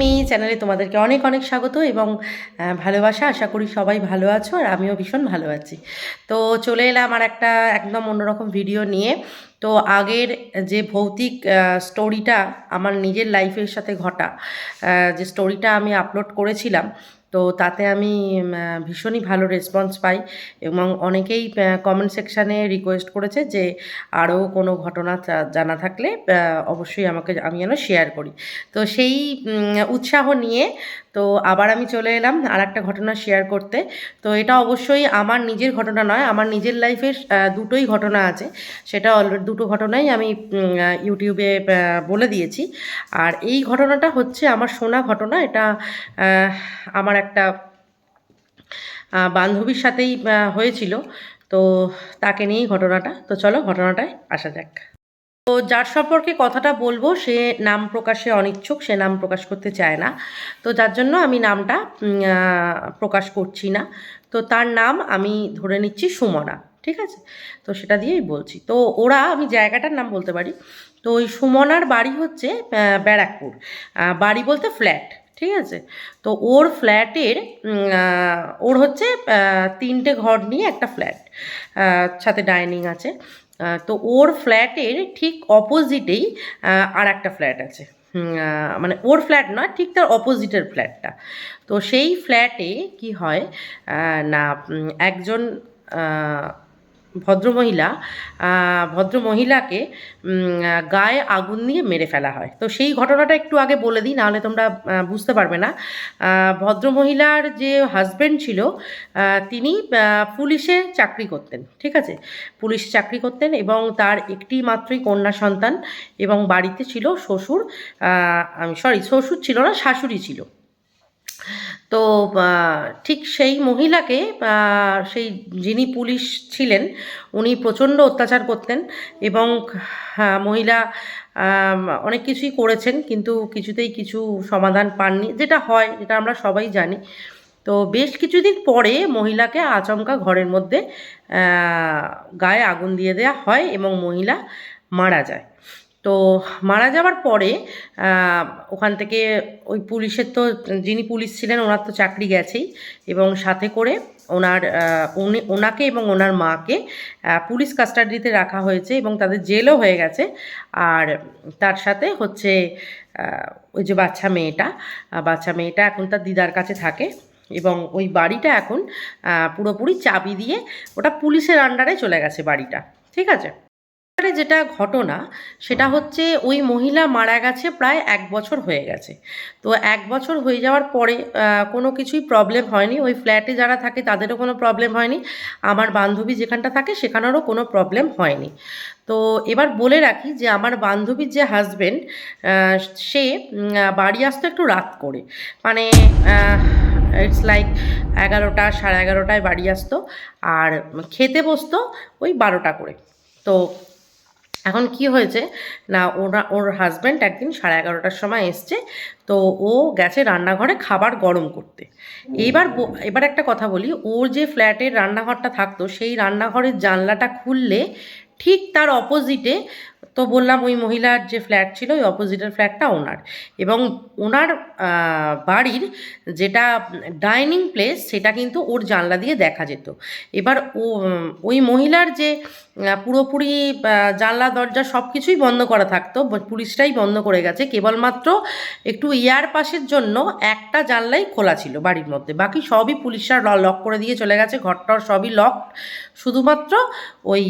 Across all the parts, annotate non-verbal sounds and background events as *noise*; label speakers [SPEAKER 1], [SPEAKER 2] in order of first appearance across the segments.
[SPEAKER 1] Me চ্যানেলে তোমাদেরকে অনেক অনেক স্বাগত এবং ভালোবাসা। আশা করি সবাই ভালো আছো আর আমিও ভীষণ ভালো আছি। তো চলে এলাম আর একটা একদম অন্যরকম ভিডিও নিয়ে। তো আগের যে ভৌতিক স্টোরিটা আমার নিজের লাইফের সাথে ঘটা যে স্টোরিটা আমি আপলোড করেছিলাম তো তাতে আমি ভীষণই ভালো রেসপন্স পাই এবং অনেকেই কমেন্ট সেকশানে রিকোয়েস্ট করেছে যে আরও কোনো ঘটনা জানা থাকলে অবশ্যই আমাকে, আমি যেন শেয়ার করি। তো সেই উৎসাহ নিয়ে, তো আবার আমি চলে এলাম আর একটা ঘটনা শেয়ার করতে। তো এটা অবশ্যই আমার নিজের ঘটনা নয়, আমার নিজের লাইফের দুটোই ঘটনা আছে। সেটা অলরেডি দুটো ঘটনাই আমি ইউটিউবে বলে দিয়েছি। আর এই ঘটনাটা হচ্ছে আমার শোনা ঘটনা, এটা আমার একটা বান্ধবীর সাথেই হয়েছিল। তো তাকে নিয়েই ঘটনাটা। তো চলো ঘটনাটায় আসা যাক। তো যার সম্পর্কে কথাটা বলব, সে নাম প্রকাশে অনিচ্ছুক, সে নাম প্রকাশ করতে চায় না। তো যার জন্য আমি নামটা প্রকাশ করছি না। তো তার নাম আমি ধরে নিচ্ছি সুমনা, ঠিক আছে? তো সেটা দিয়েই বলছি। তো ওরা, আমি জায়গাটার নাম বলতে পারি, তো ওই সুমনার বাড়ি হচ্ছে ব্যারাকপুর। বাড়ি বলতে ফ্ল্যাট। ঠিক আছে? তো ওর ফ্ল্যাটের ওর হচ্ছে তিনটে ঘর নিয়ে একটা ফ্ল্যাট সাথে ডাইনিং আছে। তো ওর ফ্ল্যাটের ঠিক অপোজিটেই আর একটা ফ্ল্যাট আছে। মানে ওর ফ্ল্যাট নয়, ঠিক তার অপোজিটের ফ্ল্যাটটা। তো সেই ফ্ল্যাটে কি হয় না একজন ভদ্রমহিলা ভদ্রমহিলাকে গায়ে আগুন দিয়ে মেরে ফেলা হয়। তো সেই ঘটনাটা একটু আগে বলে দিই, নাহলে তোমরা বুঝতে পারবে না। ভদ্রমহিলার যে হাজব্যান্ড ছিল তিনি পুলিশে চাকরি করতেন, ঠিক আছে? পুলিশ চাকরি করতেন এবং তার একটি মাত্রই কন্যা সন্তান এবং বাড়িতে ছিল শ্বশুর সরি শ্বশুর ছিল না, শাশুড়ি ছিল। তো ঠিক সেই মহিলাকে সেই যিনি পুলিশ ছিলেন, উনি প্রচণ্ড অত্যাচার করতেন এবং মহিলা অনেক কিছুই করেছেন, কিন্তু কিছুতেই কিছু সমাধান পাননি, যেটা হয় যেটা আমরা সবাই জানি। তো বেশ কিছুদিন পরে মহিলাকে আচমকা ঘরের মধ্যে গায়ে আগুন দিয়ে দেওয়া হয় এবং মহিলা মারা যায়। তো মারা যাওয়ার পরে ওখান থেকে ওই পুলিশের তো, যিনি পুলিশ ছিলেন ওনার তো চাকরি গেছেই এবং সাথে করে ওনার উনি, ওনাকে এবং ওনার মাকে পুলিশ কাস্টাডিতে রাখা হয়েছে এবং তাদের জেলও হয়ে গেছে। আর তার সাথে হচ্ছে ওই যে বাচ্চা মেয়েটা বাচ্চা মেয়েটা এখন তার দিদার কাছে থাকে এবং ওই বাড়িটা এখন পুরোপুরি চাবি দিয়ে ওটা পুলিশের আন্ডারে চলে গেছে বাড়িটা। ঠিক আছে? যেটা ঘটনা, সেটা হচ্ছে ওই মহিলা মারা গেছে প্রায় এক বছর হয়ে গেছে। তো এক বছর হয়ে যাওয়ার পরে কোনো কিছুই প্রবলেম হয়নি। ওই ফ্ল্যাটে যারা থাকে, তাদেরও কোনো প্রবলেম হয়নি। আমার বান্ধবী যেখানটা থাকে, সেখানেরও কোনো প্রবলেম হয়নি। তো এবার বলে রাখি যে, আমার বান্ধবীর যে হাজবেন্ড সে বাড়ি আসতো একটু রাত করে। মানে ইটস লাইক এগারোটা, সাড়ে এগারোটায় বাড়ি আসতো। আর খেতে বসতো ওই বারোটা করে। তো এখন কি হয়েছে? না ওরা ওর হাজব্যান্ড একদিন সাড়ে এগারোটার সময় এসছে তো ও গেছে রান্নাঘরে খাবার গরম করতে। এইবার এবার একটা কথা বলি ওর যে ফ্ল্যাটের রান্নাঘরটা থাকতো সেই রান্নাঘরের জানলাটা খুললে ঠিক তার অপোজিটে তো বললাম ওই মহিলার যে ফ্ল্যাট ছিল, ওই অপোজিটের ফ্ল্যাটটা ওনার। এবং ওনার বাড়ির যেটা ডাইনিং প্লেস সেটা কিন্তু ওর জানলা দিয়ে দেখা যেত। এবার ও, ওই মহিলার যে পুরোপুরি জানলা, দরজা সব কিছুই বন্ধ করা থাকতো পুলিশটাই বন্ধ করে গেছে। কেবলমাত্র একটু ইয়ার পাশের জন্য একটা জানলাই খোলা ছিল বাড়ির মধ্যে। বাকি সবই পুলিশরা লক করে দিয়ে চলে গেছে। ঘরটর সবই লক শুধুমাত্র ওই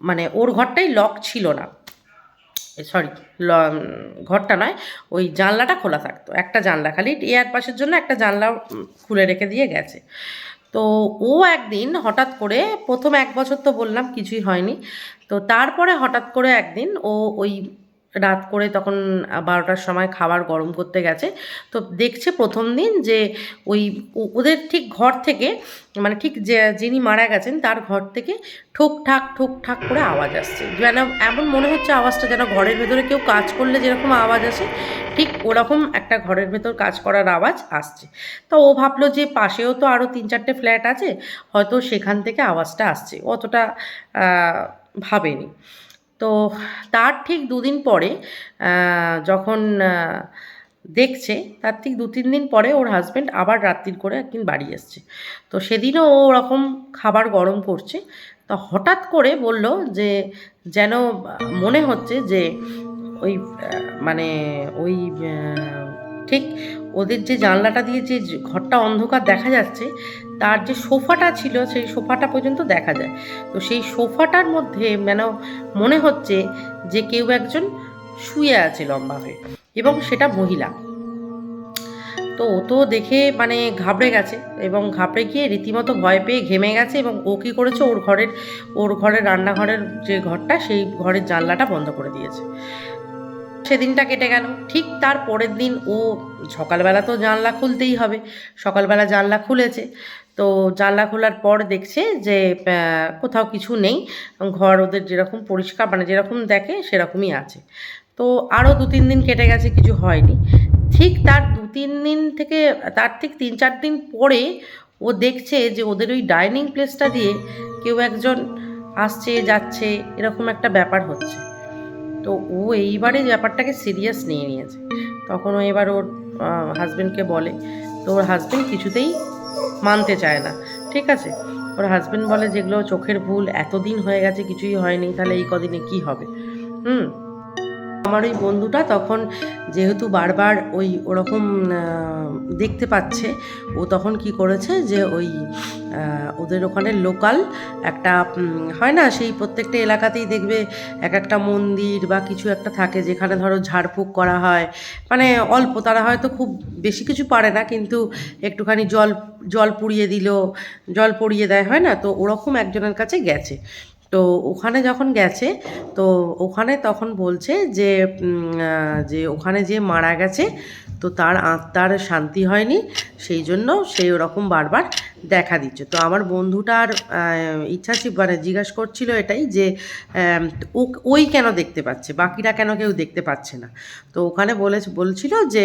[SPEAKER 1] মানে ওর ঘরটাই লক ছিল না। সরি ল ঘরটা নয়, ওই জানলাটা খোলা থাকতো। একটা জানলা খালি, এয়ার পাশের জন্য একটা জানলা খুলে রেখে দিয়ে গেছে। তো ও একদিন হঠাৎ করে, প্রথম এক বছর তো বললাম, কিছুই হয়নি। তো তারপরে হঠাৎ করে একদিন ও ওই রাত করে তখন বারোটার সময় খাবার গরম করতে গেছে। তো দেখছে প্রথম দিন যে ওই ওদের ঠিক ঘর থেকে মানে ঠিক যে, যিনি মারা গেছেন তার ঘর থেকে ঠুকঠাক ঠুকঠাক করে আওয়াজ আসছে। যেন এমন মনে হচ্ছে আওয়াজটা যেন ঘরের ভেতরে কেউ কাজ করলে যেরকম আওয়াজ আসে, ঠিক ওরকম একটা ঘরের ভেতর কাজ করার আওয়াজ আসছে। তো ও ভাবলো যে পাশেও তো আরও তিন চারটে ফ্ল্যাট আছে, হয়তো সেখান থেকে আওয়াজটা আসছে। অতটা ভাবেনি। তো তার ঠিক দুদিন পরে যখন দেখছে, তার ঠিক দু তিন দিন পরে ওর হাজব্যান্ড আবার রাত্রির করে একদিন বাড়ি এসছে তো সেদিনও ও ওরকম খাবার গরম করছে। তো হঠাৎ করে বলল যে, যেন মনে হচ্ছে যে, ওই মানে ওই ঠিক? ওদের যে জানলাটা দিয়ে যে ঘরটা অন্ধকার দেখা যাচ্ছে, তার যে সোফাটা ছিল, সেই সোফাটা পর্যন্ত দেখা যায়। তো সেই সোফাটার মধ্যে যেন মনে হচ্ছে যে কেউ একজন শুয়ে আছে লম্বা হয়ে এবং সেটা মহিলা। তো ও তো দেখে মানে ঘাবড়ে গেছে এবং ঘাবড়ে গিয়ে রীতিমতো ভয় পেয়ে ঘেমে গেছে এবং ও কী করেছে? ওর ঘরের ওর ঘরের রান্নাঘরের যে ঘরটা, সেই ঘরের জানলাটা বন্ধ করে দিয়েছে। সেদিনটা কেটে গেল। ঠিক তার পরের দিন ও সকালবেলা তো জানলা খুলতেই হবে। সকালবেলা জানলা খুলেছে। তো জানলা খোলার পর দেখছে যে কোথাও কিছু নেই। ঘর ওদের যেরকম পরিষ্কার মানে যেরকম দেখে সেরকমই আছে। তো আরও দু তিন দিন কেটে গেছে, কিছু হয়নি। ঠিক তার দু তিন দিন থেকে, তার ঠিক তিন চার দিন পরে ও দেখছে যে, ওদের ওই ডাইনিং প্লেসটা দিয়ে কেউ একজন আসছে, যাচ্ছে, এরকম একটা ব্যাপার হচ্ছে। তো ও এইবারে ব্যাপারটাকে সিরিয়াস নিয়ে নিয়েছে। তখন ও এবার ওর হাজব্যান্ডকে বলে, তো ওর হাজব্যান্ড কিছুতেই মানতে চায় না। ঠিক আছে? ওর হাজব্যান্ড বলে, যেগুলো চোখের ভুল, এতদিন হয়ে গেছে, কিছুই হয়নি, তাহলে এই কদিনে কি হবে? হুম? আমার ওই বন্ধুটা তখন যেহেতু বারবার ওই ওরকম দেখতে পাচ্ছে, ও তখন কি করেছে যে ওই ওদের ওখানে লোকাল একটা হয় না সেই প্রত্যেকটা এলাকাতেই দেখবে এক একটা মন্দির বা কিছু একটা থাকে যেখানে ধরো ঝাড়ফুঁক করা হয়। মানে অল্প, তারা হয়তো খুব বেশি কিছু পারে না কিন্তু একটুখানি জল জল পুড়িয়ে দিল, জল পড়িয়ে দেয়, হয় না? তো ওরকম একজনের কাছে গেছে। তো ওখানে যখন গেছে, তো ওখানে তখন বলছে যে যে ওখানে যে মারা গেছে, তো তার আত্মার শান্তি হয়নি, সেই জন্য সেই ওরকম বারবার দেখা দিচ্ছে। তো আমার বন্ধুটার ইচ্ছা ছিল মানে জিজ্ঞাসা করছিল এটাই যে ওই কেন দেখতে পাচ্ছে? বাকিরা কেন কেউ দেখতে পাচ্ছে না? তো ওখানে বলে বলছিল যে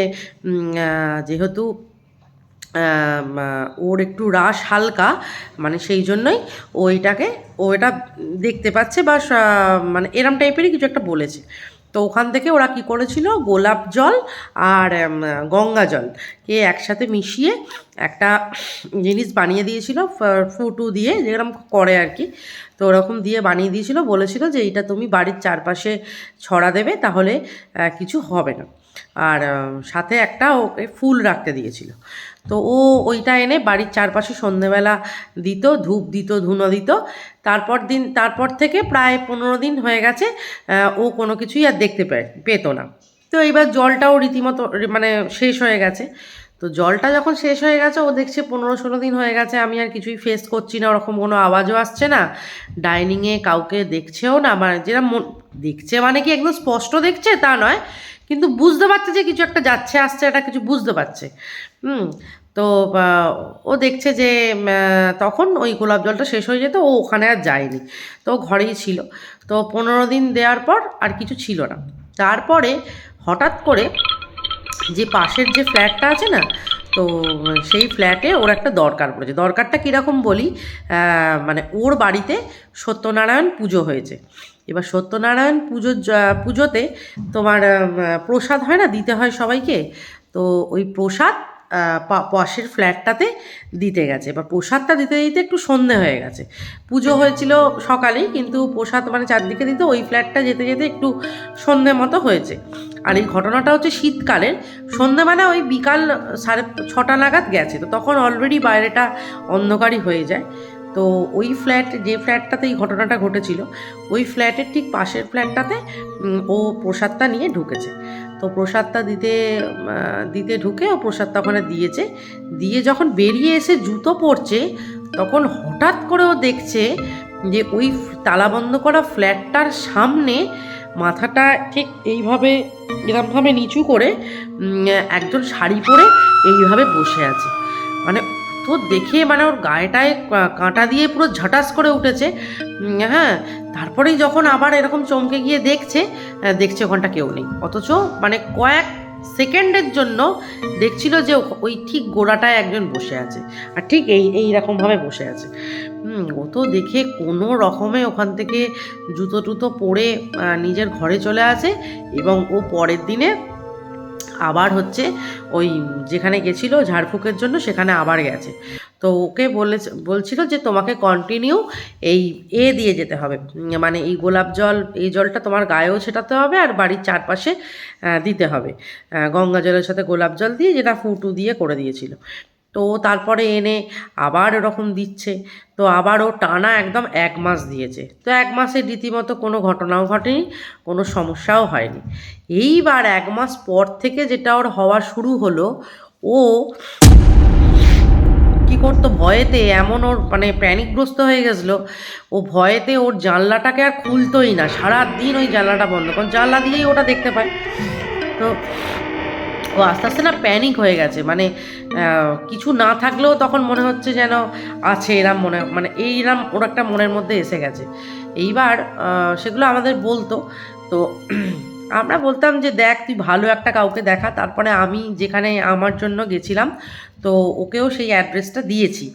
[SPEAKER 1] যেহেতু ওর একটু রাস হালকা মানে সেই জন্যই ও এটাকে ও এটা দেখতে পাচ্ছে বা মানে এরম টাইপেরই কিছু একটা বলেছে। তো ওখান থেকে ওরা কি করেছিল? গোলাপ জল আর গঙ্গা জল কে একসাথে মিশিয়ে একটা জিনিস বানিয়ে দিয়েছিল ফুটু দিয়ে, যেরকম করে আর কি। তো ওরকম দিয়ে বানিয়ে দিয়েছিল, বলেছিল যে এইটা তুমি বাড়ির চারপাশে ছড়া দেবে, তাহলে কিছু হবে না। আর সাথে একটা ওকে ফুল রাখতে দিয়েছিল। তো ও ওইটা এনে বাড়ির চারপাশে সন্ধেবেলা দিত, ধূপ দিত, ধুনো দিত। তারপর দিন, তারপর থেকে প্রায় পনেরো দিন হয়ে গেছে ও কোনো কিছুই আর দেখতে পেতো না। তো এইবার জলটাও রীতিমতো মানে শেষ হয়ে গেছে। তো জলটা যখন শেষ হয়ে গেছে, ও দেখছে পনেরো ষোলো দিন হয়ে গেছে, আমি আর কিছুই ফেস করছি না, ওরকম কোনো আওয়াজও আসছে না। ডাইনিংয়ে কাউকে দেখছেও না মানে যেটা মন, দেখছে মানে কি একদম স্পষ্ট দেখছে তা নয়, কিন্তু বুঝতে পারছে যে কিছু একটা যাচ্ছে, আসছে এটা কিছু বুঝতে পারছে। হুম, তো ও দেখছে যে তখন ওই গোলাপ জলটা শেষ হয়ে যেত, ও ওখানে আর যায়নি। তো ঘরেই ছিল। তো পনেরো দিন দেওয়ার পর আর কিছু ছিল না। তারপরে হঠাৎ করে যে পাশের যে ফ্ল্যাটটা আছে না, তো, সেই ফ্ল্যাটে ওর একটা দরকার পড়েছে। দরকারটা কীরকম বলি মানে ওর বাড়িতে সত্যনারায়ণ পুজো হয়েছে। এবার সত্যনারায়ণ পুজোর পুজোতে তোমার প্রসাদ হয় না? দিতে হয় সবাইকে? তো ওই প্রসাদ পাশের ফ্ল্যাটটাতে দিতে গেছে বা প্রসাদটা দিতে দিতে একটু সন্ধে হয়ে গেছে। পুজো হয়েছিল সকালেই, কিন্তু প্রসাদ মানে চারদিকে দিতে ওই ফ্ল্যাটটা যেতে যেতে একটু সন্ধে মতো হয়েছে। আর এই ঘটনাটা হচ্ছে শীতকালের। মানে ওই বিকাল সাড়ে ছটা নাগাদ গেছে, তো তখন অলরেডি বাইরেটা অন্ধকারই হয়ে যায়। তো ওই ফ্ল্যাট যে ফ্ল্যাটটাতে এই ঘটনাটা ঘটেছিল, ওই ফ্ল্যাটের ঠিক পাশের ফ্ল্যাটটাতে ও প্রসাদটা নিয়ে ঢুকেছে। তো প্রসাদটা দিতে দিতে ঢুকে ও প্রসাদটা ওখানে দিয়েছে। দিয়ে যখন বেরিয়ে এসে জুতো পরছে, তখন হঠাৎ করে ও দেখছে যে ওই তালা বন্ধ করা ফ্ল্যাটটার সামনে মাথাটা ঠিক এইভাবে এরকমভাবে নিচু করে একজন শাড়ি পরে এইভাবে বসে আছে। মানে তো দেখে মানে ওর গায়েটায় কাঁটা দিয়ে পুরো ঝাটাস করে উঠেছে। হ্যাঁ তারপরেই যখন আবার এরকম চমকে গিয়ে দেখছে দেখছে ওখানটা কেউ নেই। অথচ মানে কয়েক সেকেন্ডের জন্য দেখছিল যে ওই ঠিক গোড়াটায় একজন বসে আছে। আর ঠিক এই এই রকমভাবে বসে আছে। ও তো দেখে কোনো রকমে ওখান থেকে জুতো টুতো পরে নিজের ঘরে চলে আসে এবং ও পরের দিনে আবার হচ্ছে ওই যেখানে গেছিল ঝাড়ফুঁকের জন্য সেখানে আবার গেছে। তো ওকে বলে বলছিল যে তোমাকে কন্টিনিউ এই এ দিয়ে যেতে হবে। মানে এই গোলাপ জল, এই জলটা তোমার গায়েও ছেটাতে হবে আর বাড়ির চারপাশে দিতে হবে। গঙ্গা জলের সাথে গোলাপ জল দিয়ে যেটা ফুটু দিয়ে করে দিয়েছিল। তো তারপরে এনে আবার এরকম দিচ্ছে। তো আবার ও টানা একদম এক মাস দিয়েছে। তো এক মাসে রীতিমতো কোনো ঘটনাও ঘটেনি, কোনো সমস্যাও হয়নি। এইবার এক মাস পর থেকে যেটা ওর হওয়া শুরু হলো, ও কি করতো ভয়েতে, এমন ওর মানে প্যানিকগ্রস্ত হয়ে গেছিল। ও ভয়েতে ওর জানলাটাকে আর খুলতোই না সারা দিন ওই জানলাটা বন্ধ। কারণ জানলা দিয়েই ওটা দেখতে পায়। তো ও আস্তে আস্তে না প্যানিক হয়ে গেছে। মানে কিছু না থাকলেও তখন মনে হচ্ছে যেন আছে এরম মনে মানে এইরম ওর একটা মনের মধ্যে এসে গেছে। এইবার সেগুলো আমাদের বলতো। তো *clears throat* আমরা বলতাম যে, দেখ, তুই ভালো একটা কাউকে দেখা। তারপরে আমি যেখানে আমার জন্য গেছিলাম, তো ওকেও সেই অ্যাড্রেসটা দিয়েছি।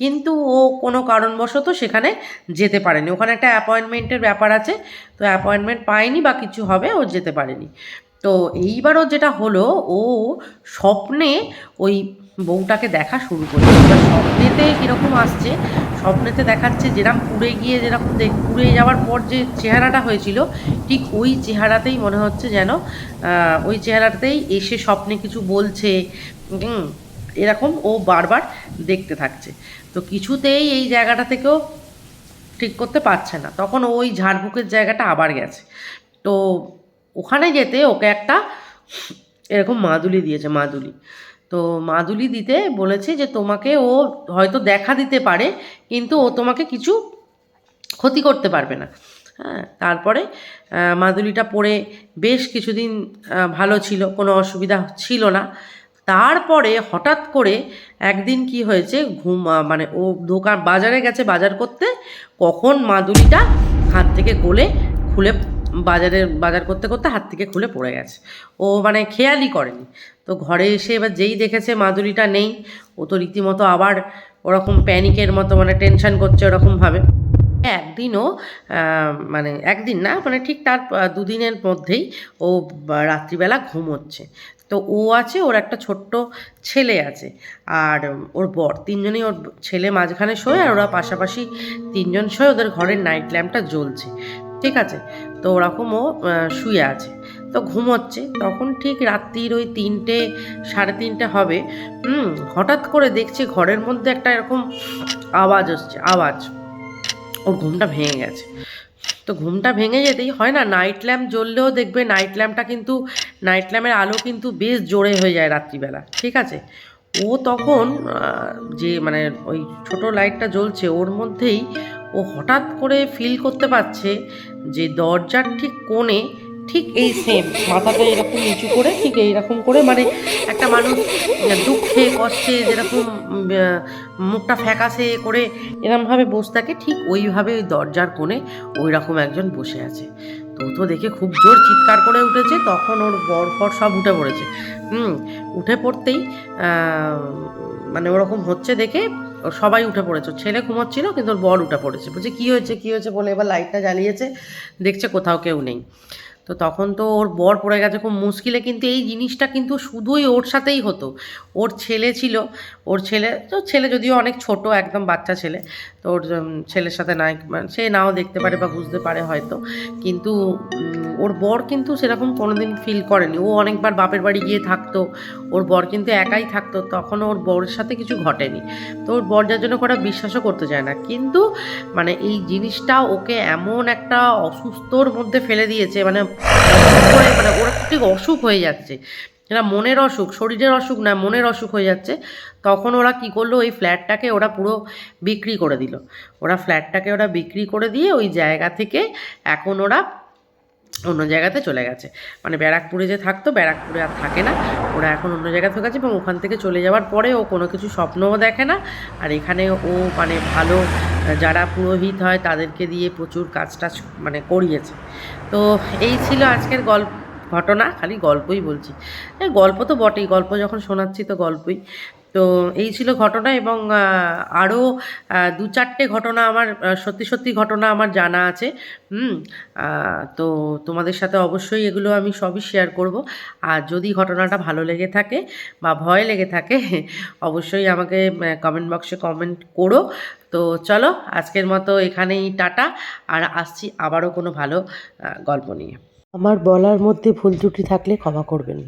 [SPEAKER 1] কিন্তু ও কোনো কারণবশত সেখানে যেতে পারেনি। ওখানে একটা অ্যাপয়েন্টমেন্টের ব্যাপার আছে, তো অ্যাপয়েন্টমেন্ট পায়নি বা কিছু হবে, ও যেতে পারেনি। তো এইবারও যেটা হলো, ও স্বপ্নে ওই বউটাকে দেখা শুরু করেছে। এবার স্বপ্নেতে কীরকম আসছে, স্বপ্নেতে দেখাচ্ছে যেরকম পুড়ে গিয়ে যেরকম দেখ, পুড়ে যাওয়ার পর যে চেহারাটা হয়েছিল, ঠিক ওই চেহারাতেই মনে হচ্ছে যেন ওই চেহারাটাতেই এসে স্বপ্নে কিছু বলছে এরকম ও বারবার দেখতে থাকছে। তো কিছুতেই এই জায়গাটা থেকেও ঠিক করতে পারছে না। তখন ওই ঝাড়ফুঁকের জায়গাটা আবার গেছে। তো ওখানে যেতে ওকে একটা এরকম মাদুলি দিয়েছে, মাদুলি। তো মাদুলি দিতে বলেছে যে তোমাকে ও হয়তো দেখা দিতে পারে, কিন্তু ও তোমাকে কিছু ক্ষতি করতে পারবে না। হ্যাঁ তারপরে মাদুলিটা পরে বেশ কিছুদিন ভালো ছিল, কোনো অসুবিধা ছিল না। তারপরে হঠাৎ করে একদিন কি হয়েছে, ঘুম মানে ও দোকান, বাজারে গেছে বাজার করতে, কখন মাদুলিটা হাত থেকে গলে খুলে বাজারে, বাজার করতে করতে হাত থেকে খুলে পড়ে গেছে। ও মানে খেয়ালই করেনি। তো ঘরে এসে এবার যেই দেখেছে মাদুলিটা নেই, ও তো রীতিমতো আবার ওরকম প্যানিকের মতো মানে টেনশন করছে ওরকমভাবে। একদিনও মানে একদিন না মানে ঠিক তার দুদিনের মধ্যেই ও রাত্রিবেলা ঘুমোচ্ছে। তো ও আছে, ওর একটা ছোট্ট ছেলে আছে, আর ওর বর, তিনজনই ওর ছেলে মাঝখানে শোয়, আর ওরা পাশাপাশি তিনজন শোয়, ওদের ঘরের নাইট ল্যাম্পটা জ্বলছে। ঠিক আছে তো ওরকম ও শুয়ে আছে। তো ঘুমোচ্ছে। তখন ঠিক রাত্রির ওই তিনটে, সাড়ে তিনটে হবে। হুম, হঠাৎ করে দেখছে ঘরের মধ্যে একটা এরকম আওয়াজ আসছে, আওয়াজ। ওর ঘুমটা ভেঙে গেছে। তো ঘুমটা ভেঙে যেতেই হয় না নাইট ল্যাম্প জ্বললেও দেখবে নাইট ল্যাম্পটা কিন্তু নাইট ল্যাম্পের আলো কিন্তু বেশ জোরে হয়ে যায় রাত্রিবেলা, ঠিক আছে? ও তখন যে মানে ওই ছোট লাইটটা জ্বলছে, ওর মধ্যেই ও হঠাৎ করে ফিল করতে পারছে যে দরজার ঠিক কোণে ঠিক এই সেম মাথাটা এরকম নিচু করে ঠিক এইরকম করে মানে একটা মানুষ দুঃখে, কষ্টে যেরকম মুখটা ফ্যাকাশে করে এরমভাবে বসে থাকে, ঠিক ওইভাবে ওই দরজার কোণে ওই রকম একজন বসে আছে। তো তো দেখে খুব জোর চিৎকার করে উঠেছে, তখন ওর বর ফর সব উঠে পড়েছে। হুম, উঠে পড়তেই মানে ওরকম হচ্ছে দেখে সবাই উঠে পড়েছে। ছেলে ঘুমোচ্ছিল, কিন্তু ওর বর উঠে পড়েছে। বলছে, কী হয়েছে কী হয়েছে? বলে এবার লাইটটা জ্বালিয়েছে, দেখছে কোথাও কেউ নেই। তো তখন তো ওর বর পড়ে গেছে, খুব মুশকিলে, কিন্তু এই জিনিসটা কিন্তু শুধুই ওর সাথেই হতো। ওর ছেলে ছিল ওর ছেলে, তো ছেলে যদিও অনেক ছোট, একদম বাচ্চা ছেলে, তো ওর ছেলের সাথে নাই মানে সে নাও দেখতে পারে বা বুঝতে পারে হয়তো, কিন্তু ওর বর কিন্তু সেরকম কোনোদিন ফিল করেনি। ও অনেকবার বাপের বাড়ি গিয়ে থাকতো, ওর বর কিন্তু একাই থাকতো তখন ওর বরের সাথে কিছু ঘটেনি। তো ওর বর যার জন্য করা বিশ্বাসও করতে চায় না, কিন্তু মানে এই জিনিসটা ওকে এমন একটা অসুস্থর মধ্যে ফেলে দিয়েছে মানে মানে ওর ঠিক অসুখ হয়ে যাচ্ছে। এটা মনের অসুখ, শরীরের অসুখ না, মনের অসুখ হয়ে যাচ্ছে, তখন ওরা কি করল, ওই ফ্ল্যাটটাকে ওরা পুরো বিক্রি করে দিল। ওরা ফ্ল্যাটটাকে ওরা বিক্রি করে দিয়ে ওই জায়গা থেকে এখন ওরা অন্য জায়গাতে চলে গেছে। মানে ব্যারাকপুরে যে থাকতো, ব্যারাকপুরে আর থাকে না। ওরা এখন অন্য জায়গাতে হয়ে গেছে এবং ওখান থেকে চলে যাওয়ার পরে ও কোনো কিছু স্বপ্নও দেখে না। আর এখানে ও মানে ভালো, যারা পুরোহিত হয় তাদেরকে দিয়ে প্রচুর কাজ টাজ মানে করিয়েছে। তো এই ছিল আজকের গল্প। ঘটনা, খালি গল্পই বলছি। এই গল্প তো বটেই, গল্প যখন শোনাচ্ছি তো গল্পই। তো এই ছিল ঘটনা এবং আরও দু চারটে ঘটনা আমার সত্যি সত্যি ঘটনা আমার জানা আছে। হুম তো তোমাদের সাথে অবশ্যই এগুলো আমি সবই শেয়ার করব। আর যদি ঘটনাটা ভালো লেগে থাকে বা ভয় লেগে থাকে, অবশ্যই আমাকে কমেন্ট বক্সে কমেন্ট করো। তো চলো, আজকের মতো এখানেই টাটা। আর আসছি আবারও কোনো ভালো গল্প নিয়ে। আমার বলার মধ্যে ভুল ত্রুটি থাকলে ক্ষমা করবেন।